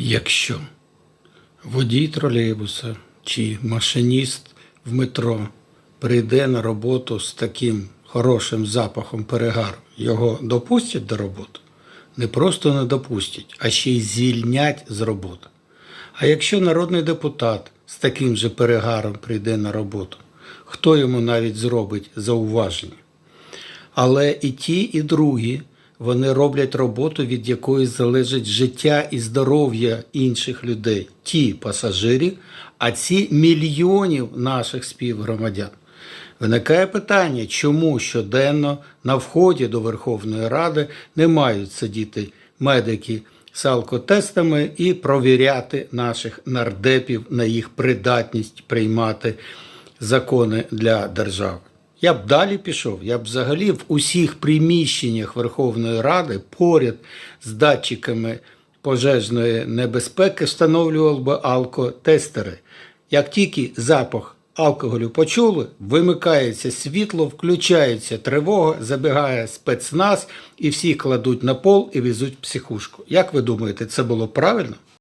Якщо водій тролейбуса чи машиніст в метро прийде на роботу з таким хорошим запахом перегару, його допустять до роботи? Не просто не допустять, а ще й звільнять з роботи. А якщо народний депутат з таким же перегаром прийде на роботу, хто йому навіть зробить зауваження? Але і ті, і другі вони роблять роботу, від якої залежить життя і здоров'я інших людей, ті пасажирів, а ці мільйонів наших співгромадян. Виникає питання, чому щоденно на вході до Верховної Ради не мають сидіти медики з алкотестами і провіряти наших нардепів на їх придатність приймати закони для держави. Я б далі пішов, я б взагалі в усіх приміщеннях Верховної Ради поряд з датчиками пожежної небезпеки встановлював би алкотестери. Як тільки запах алкоголю почули, вимикається світло, включається тривога, забігає спецназ і всі кладуть на пол і везуть психушку. Як ви думаєте, це було правильно?